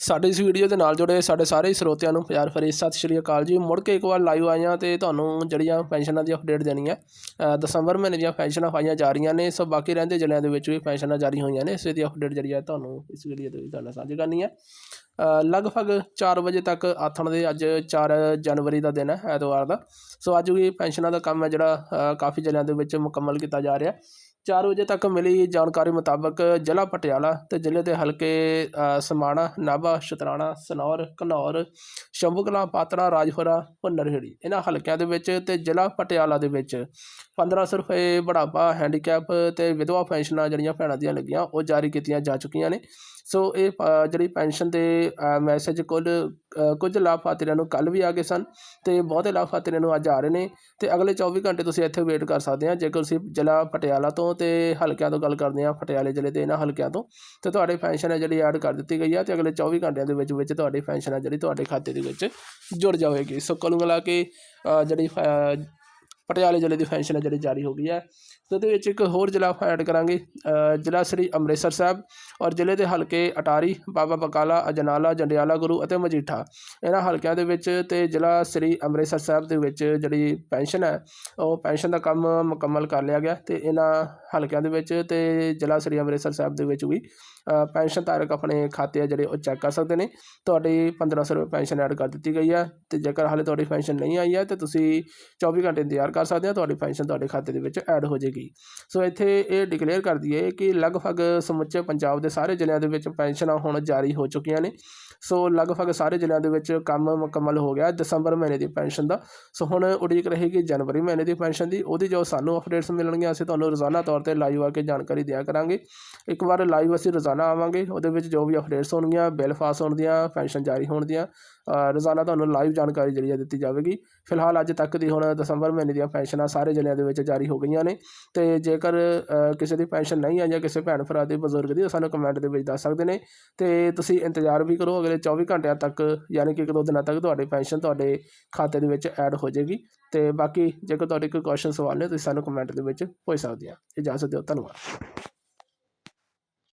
ਸਾਡੇ ਇਸ ਵੀਡੀਓ ਦੇ ਨਾਲ ਜੁੜੇ ਸਾਡੇ ਸਾਰੇ ਸਰੋਤਿਆਂ ਨੂੰ ਪਿਆਰ ਭਰੀ ਸਤਿ ਸ਼੍ਰੀ ਅਕਾਲ ਜੀ। ਮੁੜ ਕੇ ਇੱਕ ਵਾਰ ਲਾਈਵ ਆਈਆਂ ਤੇ ਤੁਹਾਨੂੰ ਜਿਹੜੀਆਂ ਪੈਨਸ਼ਨਾਂ ਦੀ ਅਪਡੇਟ ਦੇਣੀ ਹੈ ਦਸੰਬਰ ਮਹੀਨੇ ਦੀਆਂ ਪੈਨਸ਼ਨਾਂ ਪਾਈਆਂ ਜਾ ਰਹੀਆਂ ਨੇ, ਸੋ ਬਾਕੀ ਰਹਿੰਦੇ ਜ਼ਿਲ੍ਹਿਆਂ ਦੇ ਵਿੱਚ ਵੀ ਪੈਨਸ਼ਨਾਂ ਜਾਰੀ ਹੋਈਆਂ ਨੇ, ਇਸ ਦੀ ਅਪਡੇਟ ਜਿਹੜੀ ਹੈ ਤੁਹਾਨੂੰ ਇਸ ਵੀਡੀਓ ਦੇ ਵਿੱਚ ਤੁਹਾਡੇ ਨਾਲ ਸਾਂਝੀ ਕਰਨੀ ਹੈ ਲਗਭਗ 4 ਵਜੇ ਤੱਕ ਆਥਣ ਦੇ ਅੱਜ 4 ਜਨਵਰੀ ਦਾ ਦਿਨ ਹੈ, ਐਤਵਾਰ ਦਾ। ਸੋ ਅੱਜ ਵੀ ਪੈਨਸ਼ਨਾਂ ਦਾ ਕੰਮ ਹੈ ਜਿਹੜਾ ਕਾਫੀ ਜ਼ਿਲ੍ਹਿਆਂ ਦੇ ਵਿੱਚ ਮੁਕੰਮਲ ਕੀਤਾ ਜਾ ਰਿਹਾ। 4 ਵਜੇ ਤੱਕ ਮਿਲੀ ਜਾਣਕਾਰੀ ਮੁਤਾਬਕ ਜ਼ਿਲ੍ਹਾ ਪਟਿਆਲਾ ਤੇ ਜ਼ਿਲ੍ਹੇ ਦੇ ਹਲਕੇ ਸਮਾਣਾ, ਨਾਭਾ, ਸ਼ਤਰਾਣਾ, ਸਨੌਰ, ਘਨੌਰ ਸ਼ੰਭੂ ਕਲਾਂ ਪਾਤੜਾ, ਰਾਜਪੁਰਾ, ਭੁੰਨਰਹੇੜੀ। ਇਹਨਾਂ ਹਲਕਿਆਂ ਦੇ ਵਿੱਚ ਤੇ ਜ਼ਿਲ੍ਹਾ ਪਟਿਆਲਾ ਦੇ ਵਿੱਚ 1500 ਰੁਪਏ ਬੁਢਾਪਾ, ਹੈਂਡੀਕੈਪ ਤੇ ਵਿਧਵਾ ਪੈਨਸ਼ਨਾਂ ਜਿਹੜੀਆਂ ਭੈਣਾਂ ਦੀਆਂ ਲੱਗੀਆਂ, ਉਹ ਜਾਰੀ ਕੀਤੀਆਂ ਜਾ ਚੁੱਕੀਆਂ ਨੇ। ਸੋ ਇਹ ਜਿਹੜੀ ਪੈਨਸ਼ਨ ਦੇ ਮੈਸੇਜ ਕੁੱਲ ਕੁਝ ਲਾਭਪਾਤਰੀਆਂ ਨੂੰ ਕੱਲ ਵੀ ਆ ਗਏ ਸਨ ਤੇ ਬਹੁਤੇ ਲਾਭਪਾਤਰੀਆਂ ਨੂੰ ਅੱਜ ਆ ਰਹੇ ਨੇ ਤੇ ਅਗਲੇ 24 ਘੰਟੇ ਤੁਸੀਂ ਇੱਥੇ ਵੇਟ ਕਰ ਸਕਦੇ ਆ ਜੇਕਰ ਤੁਸੀਂ ਜ਼ਿਲ੍ਹਾ ਪਟਿਆਲਾ ਤੋਂ ਤੇ ਹਲਕਿਆਂ ਤੋਂ ਗੱਲ ਕਰਦੇ ਆ ਪਟਿਆਲੇ ਜ਼ਿਲ੍ਹੇ ਦੇ ਇਹਨਾਂ ਹਲਕਿਆਂ ਤੋਂ, ਤੇ ਤੁਹਾਡੀ ਪੈਨਸ਼ਨ ਹੈ ਜਿਹੜੀ ਐਡ ਕਰ ਦਿੱਤੀ ਗਈ ਆ ਤੇ ਅਗਲੇ 24 ਘੰਟਿਆਂ ਦੇ ਵਿੱਚ ਵਿੱਚ ਤੁਹਾਡੀ ਪੈਨਸ਼ਨ ਹੈ ਜਿਹੜੀ ਤੁਹਾਡੇ ਖਾਤੇ ਦੇ ਵਿੱਚ ਜੁੜ ਜਾਵੇਗੀ। ਸੋ ਕੁੱਲ ਮਿਲਾ ਕੇ ਜਿਹੜੀ ਪਟਿਆਲੇ ਜ਼ਿਲ੍ਹੇ ਦੀ ਪੈਨਸ਼ਨ ਹੈ ਜਿਹੜੀ ਜਾਰੀ ਹੋ ਗਈ ਹੈ ਤੇ ਉਹਦੇ ਵਿੱਚ ਇੱਕ ਹੋਰ ਜ਼ਿਲ੍ਹਾ ਐਡ ਕਰਾਂਗੇ ਜ਼ਿਲ੍ਹਾ ਸ੍ਰੀ ਅੰਮ੍ਰਿਤਸਰ ਸਾਹਿਬ ਔਰ ਜ਼ਿਲ੍ਹੇ ਦੇ ਹਲਕੇ ਅਟਾਰੀ, ਬਾਬਾ ਬਕਾਲਾ, ਅਜਨਾਲਾ, ਜੰਡਿਆਲਾ ਗੁਰੂ ਅਤੇ ਮਜੀਠਾ। ਇਹਨਾਂ ਹਲਕਿਆਂ ਦੇ ਵਿੱਚ ਤੇ ਜ਼ਿਲ੍ਹਾ ਸ੍ਰੀ ਅੰਮ੍ਰਿਤਸਰ ਸਾਹਿਬ ਦੇ ਵਿੱਚ ਜਿਹੜੀ ਪੈਨਸ਼ਨ ਹੈ, ਉਹ ਪੈਨਸ਼ਨ ਦਾ ਕੰਮ ਮੁਕੰਮਲ ਕਰ ਲਿਆ ਗਿਆ ਤੇ ਇਹਨਾਂ ਹਲਕਿਆਂ ਦੇ ਵਿੱਚ ਤੇ ਜ਼ਿਲ੍ਹਾ ਸ੍ਰੀ ਅੰਮ੍ਰਿਤਸਰ ਸਾਹਿਬ ਦੇ ਵਿੱਚ ਵੀ ਪੈਨਸ਼ਨ ਧਾਰਕ ਆਪਣੇ ਖਾਤੇ ਆ ਜਿਹੜੇ ਉਹ ਚੈੱਕ ਕਰ ਸਕਦੇ ਨੇ। ਤੁਹਾਡੀ 1500 ਰੁਪਏ ਪੈਨਸ਼ਨ ਐਡ ਕਰ ਦਿੱਤੀ ਗਈ ਹੈ ਤੇ ਜੇਕਰ ਹਾਲੇ ਤੁਹਾਡੀ ਪੈਨਸ਼ਨ ਨਹੀਂ ਆਈ ਹੈ ਤੇ ਤੁਸੀਂ 24 ਘੰਟੇ ਇੰਤਜ਼ਾਰ ਕਰ ਸਕਦੇ ਹੋ, ਤੁਹਾਡੀ ਪੈਨਸ਼ਨ ਤੁਹਾਡੇ ਖਾਤੇ ਦੇ ਵਿੱਚ ਐਡ ਹੋ ਜਾਏਗੀ। ਸੋ ਇੱਥੇ ਇਹ ਡਿਕਲੇਅਰ ਕਰ ਦਈਏ ਕਿ ਲਗਭਗ ਸਮੁੱਚੇ ਪੰਜਾਬ ਦੇ ਸਾਰੇ ਜ਼ਿਲ੍ਹਿਆਂ ਦੇ ਵਿੱਚ ਪੈਨਸ਼ਨਾਂ ਹੁਣ ਜਾਰੀ ਹੋ ਚੁੱਕੀਆਂ ਨੇ। ਸੋ ਲਗਭਗ ਸਾਰੇ ਜ਼ਿਲ੍ਹਿਆਂ ਦੇ ਵਿੱਚ ਕੰਮ ਮੁਕੰਮਲ ਹੋ ਗਿਆ ਦਸੰਬਰ ਮਹੀਨੇ ਦੀ ਪੈਨਸ਼ਨ ਦਾ। ਸੋ ਹੁਣ ਉਡੀਕ ਰਹੇਗੀ ਜਨਵਰੀ ਮਹੀਨੇ ਦੀ ਪੈਨਸ਼ਨ ਦੀ। ਉਹਦੀ ਜੋ ਸਾਨੂੰ ਅਪਡੇਟਸ ਮਿਲਣਗੀਆਂ, ਅਸੀਂ ਤੁਹਾਨੂੰ ਰੋਜ਼ਾਨਾ ਤੌਰ ਤੇ ਲਾਈਵ ਆ ਕੇ ਜਾਣਕਾਰੀ ਦਿਆ ਕਰਾਂਗੇ। ਇੱਕ ਵਾਰ ਲਾਈਵ ਅਸੀਂ ਰੋਜ਼ਾਨਾ ਆਵਾਂਗੇ, ਉਹਦੇ ਵਿੱਚ ਜੋ ਵੀ ਅਪਡੇਟਸ ਹੋਣਗੀਆਂ ਬਿੱਲ ਪਾਸ ਹੋਣ ਦੀਆਂ ਪੈਨਸ਼ਨ ਜਾਰੀ ਹੋਣ ਦੀਆਂ ਰੋਜ਼ਾਨਾ ਤੁਹਾਨੂੰ ਲਾਈਵ ਜਾਣਕਾਰੀ ਜਿਹੜੀ ਦਿੱਤੀ ਜਾਵੇਗੀ। ਫਿਲਹਾਲ ਅੱਜ ਤੱਕ ਦੀ ਹੁਣ ਦਸੰਬਰ ਮਹੀਨੇ ਦੀਆਂ ਪੈਨਸ਼ਨਾਂ ਸਾਰੇ ਜ਼ਿਲ੍ਹਿਆਂ ਦੇ ਵਿੱਚ ਜਾਰੀ ਹੋ ਗਈਆਂ ਨੇ। ਅਤੇ ਜੇਕਰ ਕਿਸੇ ਦੀ ਪੈਨਸ਼ਨ ਨਹੀਂ ਆਈ ਜਾਂ ਕਿਸੇ ਭੈਣ ਭਰਾ ਦੇ ਬਜ਼ੁਰਗ ਦੀ, ਉਹ ਸਾਨੂੰ ਕਮੈਂਟ ਦੇ ਵਿੱਚ ਦੱਸ ਸਕਦੇ ਨੇ। ਅਤੇ ਤੁਸੀਂ ਇੰਤਜ਼ਾਰ ਵੀ ਕਰੋ, ਅਗਲੇ 24 ਘੰਟਿਆਂ ਤੱਕ, ਯਾਨੀ ਕਿ ਇੱਕ ਦੋ ਦਿਨਾਂ ਤੱਕ ਤੁਹਾਡੀ ਪੈਨਸ਼ਨ ਤੁਹਾਡੇ ਖਾਤੇ ਦੇ ਵਿੱਚ ਐਡ ਹੋ ਜਾਏਗੀ। ਅਤੇ ਬਾਕੀ ਜੇਕਰ ਤੁਹਾਡੇ ਕੋਈ ਕੁਐਸਚਨ ਸਵਾਲ ਨੇ, ਤੁਸੀਂ ਸਾਨੂੰ ਕਮੈਂਟ ਦੇ ਵਿੱਚ ਪੁੱਛ ਸਕਦੇ ਆ। ਇਜਾਜ਼ਤ ਦਿਓ, ਧੰਨਵਾਦ।